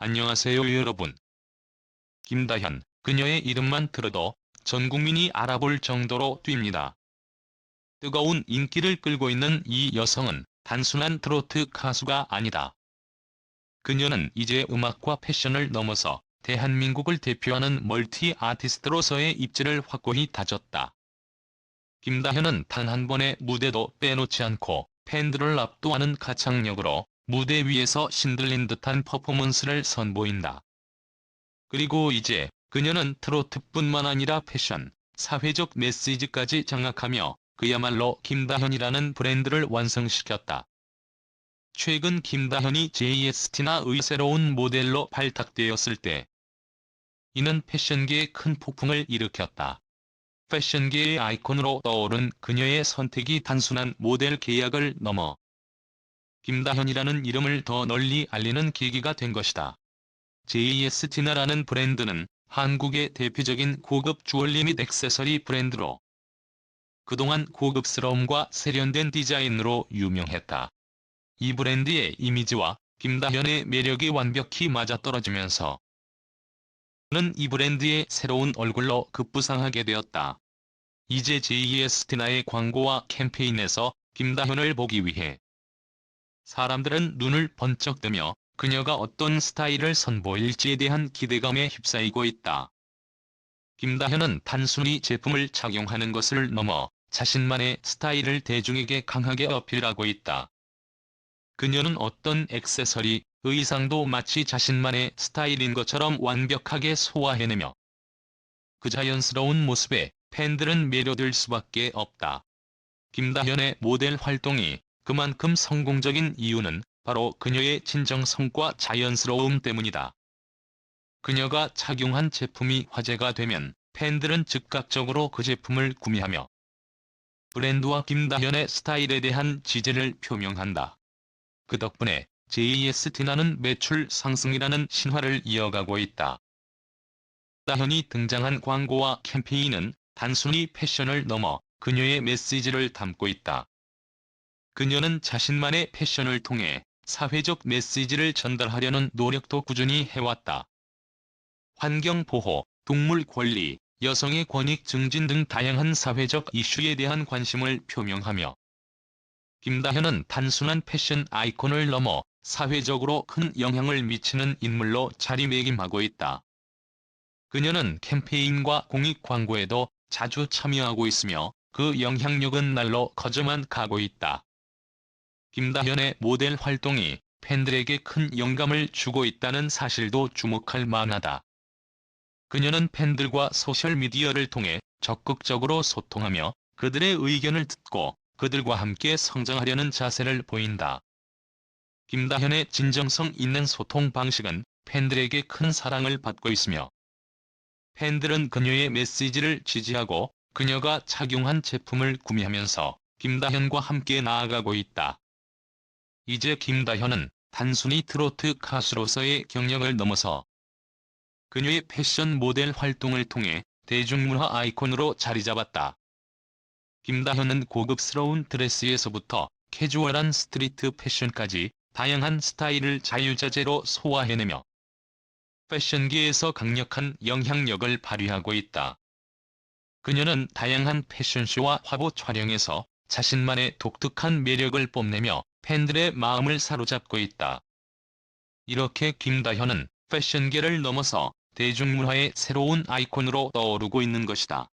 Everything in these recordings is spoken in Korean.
안녕하세요 여러분. 김다현, 그녀의 이름만 들어도 전 국민이 알아볼 정도로 뜁니다. 뜨거운 인기를 끌고 있는 이 여성은 단순한 트로트 가수가 아니다. 그녀는 이제 음악과 패션을 넘어서 대한민국을 대표하는 멀티 아티스트로서의 입지를 확고히 다졌다. 김다현은 단 한 번의 무대도 빼놓지 않고 팬들을 압도하는 가창력으로 무대 위에서 신들린 듯한 퍼포먼스를 선보인다. 그리고 이제 그녀는 트로트뿐만 아니라 패션, 사회적 메시지까지 장악하며 그야말로 김다현이라는 브랜드를 완성시켰다. 최근 김다현이 JST나 의 새로운 모델로 발탁되었을 때 이는 패션계에 큰 폭풍을 일으켰다. 패션계의 아이콘으로 떠오른 그녀의 선택이 단순한 모델 계약을 넘어 김다현이라는 이름을 더 널리 알리는 계기가 된 것이다. JST나라는 브랜드는 한국의 대표적인 고급 주얼리 및 액세서리 브랜드로 그동안 고급스러움과 세련된 디자인으로 유명했다. 이 브랜드의 이미지와 김다현의 매력이 완벽히 맞아떨어지면서 는이 브랜드의 새로운 얼굴로 급부상하게 되었다. 이제 JST나의 광고와 캠페인에서 김다현을 보기 위해 사람들은 눈을 번쩍 뜨며 그녀가 어떤 스타일을 선보일지에 대한 기대감에 휩싸이고 있다. 김다현은 단순히 제품을 착용하는 것을 넘어 자신만의 스타일을 대중에게 강하게 어필하고 있다. 그녀는 어떤 액세서리, 의상도 마치 자신만의 스타일인 것처럼 완벽하게 소화해내며 그 자연스러운 모습에 팬들은 매료될 수밖에 없다. 김다현의 모델 활동이 그만큼 성공적인 이유는 바로 그녀의 진정성과 자연스러움 때문이다. 그녀가 착용한 제품이 화제가 되면 팬들은 즉각적으로 그 제품을 구매하며 브랜드와 김다현의 스타일에 대한 지지를 표명한다. 그 덕분에 JST나는 매출 상승이라는 신화를 이어가고 있다. 다현이 등장한 광고와 캠페인은 단순히 패션을 넘어 그녀의 메시지를 담고 있다. 그녀는 자신만의 패션을 통해 사회적 메시지를 전달하려는 노력도 꾸준히 해왔다. 환경보호, 동물 권리, 여성의 권익 증진 등 다양한 사회적 이슈에 대한 관심을 표명하며 김다현은 단순한 패션 아이콘을 넘어 사회적으로 큰 영향을 미치는 인물로 자리매김하고 있다. 그녀는 캠페인과 공익 광고에도 자주 참여하고 있으며 그 영향력은 날로 커져만 가고 있다. 김다현의 모델 활동이 팬들에게 큰 영감을 주고 있다는 사실도 주목할 만하다. 그녀는 팬들과 소셜미디어를 통해 적극적으로 소통하며 그들의 의견을 듣고 그들과 함께 성장하려는 자세를 보인다. 김다현의 진정성 있는 소통 방식은 팬들에게 큰 사랑을 받고 있으며 팬들은 그녀의 메시지를 지지하고 그녀가 착용한 제품을 구매하면서 김다현과 함께 나아가고 있다. 이제 김다현은 단순히 트로트 가수로서의 경력을 넘어서 그녀의 패션 모델 활동을 통해 대중문화 아이콘으로 자리 잡았다. 김다현은 고급스러운 드레스에서부터 캐주얼한 스트리트 패션까지 다양한 스타일을 자유자재로 소화해내며 패션계에서 강력한 영향력을 발휘하고 있다. 그녀는 다양한 패션쇼와 화보 촬영에서 자신만의 독특한 매력을 뽐내며 팬들의 마음을 사로잡고 있다. 이렇게 김다현은 패션계를 넘어서 대중문화의 새로운 아이콘으로 떠오르고 있는 것이다.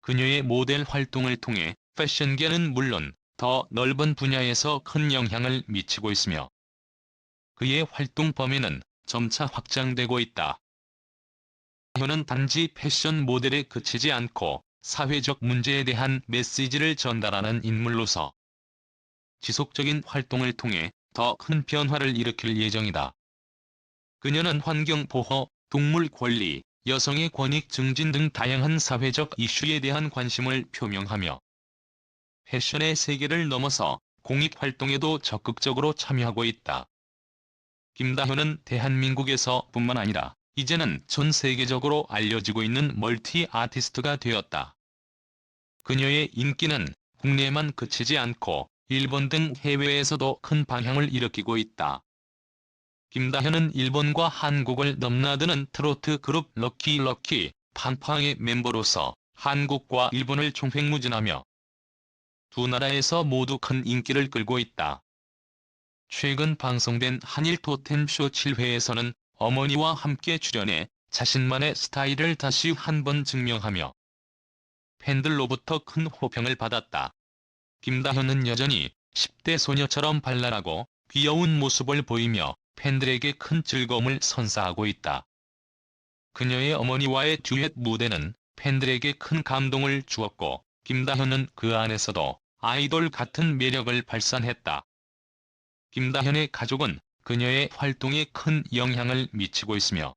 그녀의 모델 활동을 통해 패션계는 물론 더 넓은 분야에서 큰 영향을 미치고 있으며 그의 활동 범위는 점차 확장되고 있다. 현은 단지 패션 모델에 그치지 않고 사회적 문제에 대한 메시지를 전달하는 인물로서 지속적인 활동을 통해 더 큰 변화를 일으킬 예정이다. 그녀는 환경보호, 동물 권리, 여성의 권익 증진 등 다양한 사회적 이슈에 대한 관심을 표명하며 패션의 세계를 넘어서 공익 활동에도 적극적으로 참여하고 있다. 김다현은 대한민국에서 뿐만 아니라 이제는 전 세계적으로 알려지고 있는 멀티 아티스트가 되었다. 그녀의 인기는 국내에만 그치지 않고 일본 등 해외에서도 큰 방향을 일으키고 있다. 김다현은 일본과 한국을 넘나드는 트로트 그룹 럭키 럭키 팡팡의 멤버로서 한국과 일본을 총횡무진하며 두 나라에서 모두 큰 인기를 끌고 있다. 최근 방송된 한일 토템쇼 7회에서는 어머니와 함께 출연해 자신만의 스타일을 다시 한번 증명하며 팬들로부터 큰 호평을 받았다. 김다현은 여전히 10대 소녀처럼 발랄하고 귀여운 모습을 보이며 팬들에게 큰 즐거움을 선사하고 있다. 그녀의 어머니와의 듀엣 무대는 팬들에게 큰 감동을 주었고 김다현은 그 안에서도 아이돌 같은 매력을 발산했다. 김다현의 가족은 그녀의 활동에 큰 영향을 미치고 있으며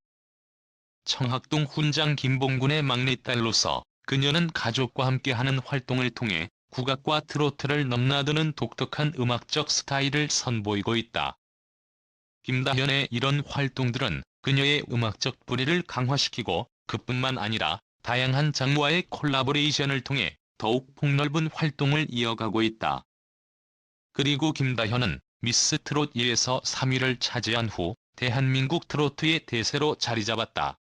청학동 훈장 김봉군의 막내딸로서 그녀는 가족과 함께 하는 활동을 통해 국악과 트로트를 넘나드는 독특한 음악적 스타일을 선보이고 있다. 김다현의 이런 활동들은 그녀의 음악적 뿌리를 강화시키고 그뿐만 아니라 다양한 장르와의 콜라보레이션을 통해 더욱 폭넓은 활동을 이어가고 있다. 그리고 김다현은 미스 트롯 1에서 3위를 차지한 후 대한민국 트로트의 대세로 자리 잡았다.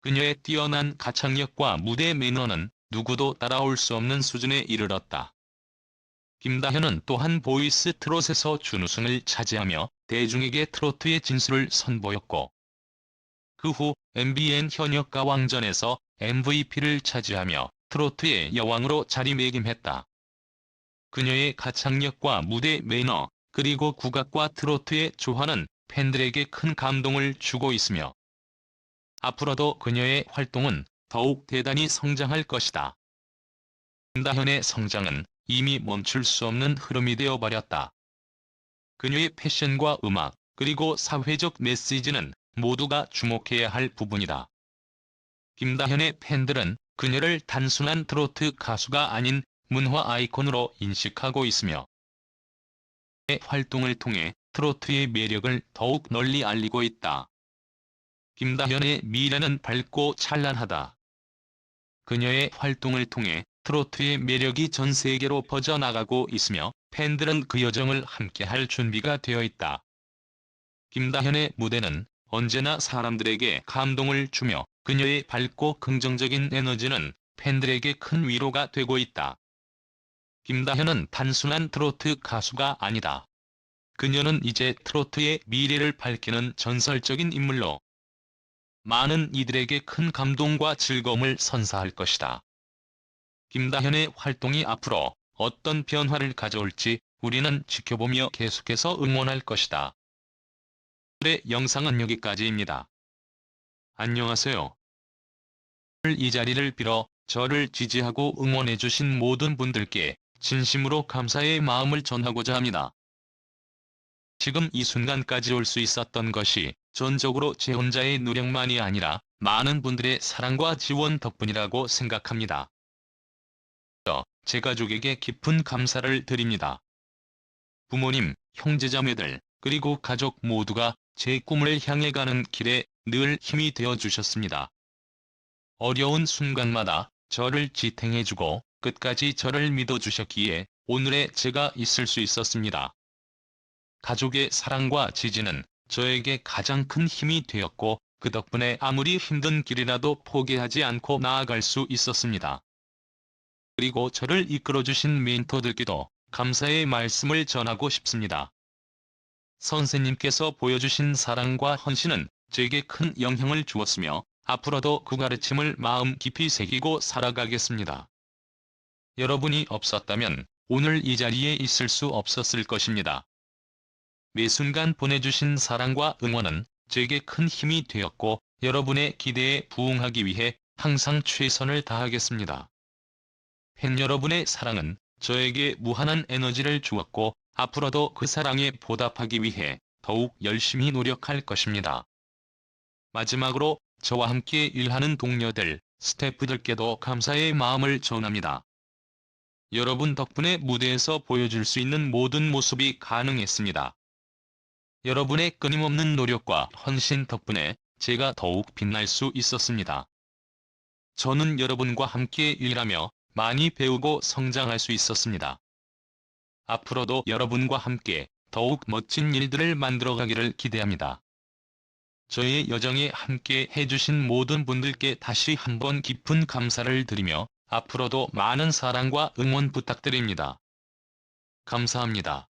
그녀의 뛰어난 가창력과 무대 매너는 누구도 따라올 수 없는 수준에 이르렀다. 김다현은 또한 보이스 트롯에서 준우승을 차지하며 대중에게 트로트의 진수를 선보였고 그 후 MBN 현역 가 왕전에서 MVP를 차지하며 트로트의 여왕으로 자리매김했다. 그녀의 가창력과 무대 매너 그리고 국악과 트로트의 조화는 팬들에게 큰 감동을 주고 있으며 앞으로도 그녀의 활동은 더욱 대단히 성장할 것이다. 김다현의 성장은 이미 멈출 수 없는 흐름이 되어버렸다. 그녀의 패션과 음악, 그리고 사회적 메시지는 모두가 주목해야 할 부분이다. 김다현의 팬들은 그녀를 단순한 트로트 가수가 아닌 문화 아이콘으로 인식하고 있으며 활동을 통해 트로트의 매력을 더욱 널리 알리고 있다. 김다현의 미래는 밝고 찬란하다. 그녀의 활동을 통해 트로트의 매력이 전 세계로 퍼져나가고 있으며 팬들은 그 여정을 함께할 준비가 되어 있다. 김다현의 무대는 언제나 사람들에게 감동을 주며 그녀의 밝고 긍정적인 에너지는 팬들에게 큰 위로가 되고 있다. 김다현은 단순한 트로트 가수가 아니다. 그녀는 이제 트로트의 미래를 밝히는 전설적인 인물로 많은 이들에게 큰 감동과 즐거움을 선사할 것이다. 김다현의 활동이 앞으로 어떤 변화를 가져올지 우리는 지켜보며 계속해서 응원할 것이다. 오늘의 영상은 여기까지입니다. 안녕하세요. 오늘 이 자리를 빌어 저를 지지하고 응원해주신 모든 분들께 진심으로 감사의 마음을 전하고자 합니다. 지금 이 순간까지 올 수 있었던 것이 전적으로 제 혼자의 노력만이 아니라 많은 분들의 사랑과 지원 덕분이라고 생각합니다. 제 가족에게 깊은 감사를 드립니다. 부모님, 형제자매들, 그리고 가족 모두가 제 꿈을 향해 가는 길에 늘 힘이 되어 주셨습니다. 어려운 순간마다 저를 지탱해주고 끝까지 저를 믿어주셨기에 오늘의 제가 있을 수 있었습니다. 가족의 사랑과 지지는 저에게 가장 큰 힘이 되었고 그 덕분에 아무리 힘든 길이라도 포기하지 않고 나아갈 수 있었습니다. 그리고 저를 이끌어주신 멘토들께도 감사의 말씀을 전하고 싶습니다. 선생님께서 보여주신 사랑과 헌신은 제게 큰 영향을 주었으며 앞으로도 그 가르침을 마음 깊이 새기고 살아가겠습니다. 여러분이 없었다면 오늘 이 자리에 있을 수 없었을 것입니다. 매 순간 보내주신 사랑과 응원은 제게 큰 힘이 되었고 여러분의 기대에 부응하기 위해 항상 최선을 다하겠습니다. 팬 여러분의 사랑은 저에게 무한한 에너지를 주었고 앞으로도 그 사랑에 보답하기 위해 더욱 열심히 노력할 것입니다. 마지막으로 저와 함께 일하는 동료들, 스태프들께도 감사의 마음을 전합니다. 여러분 덕분에 무대에서 보여줄 수 있는 모든 모습이 가능했습니다. 여러분의 끊임없는 노력과 헌신 덕분에 제가 더욱 빛날 수 있었습니다. 저는 여러분과 함께 일하며 많이 배우고 성장할 수 있었습니다. 앞으로도 여러분과 함께 더욱 멋진 일들을 만들어 가기를 기대합니다. 저의 여정에 함께 해주신 모든 분들께 다시 한번 깊은 감사를 드리며 앞으로도 많은 사랑과 응원 부탁드립니다. 감사합니다.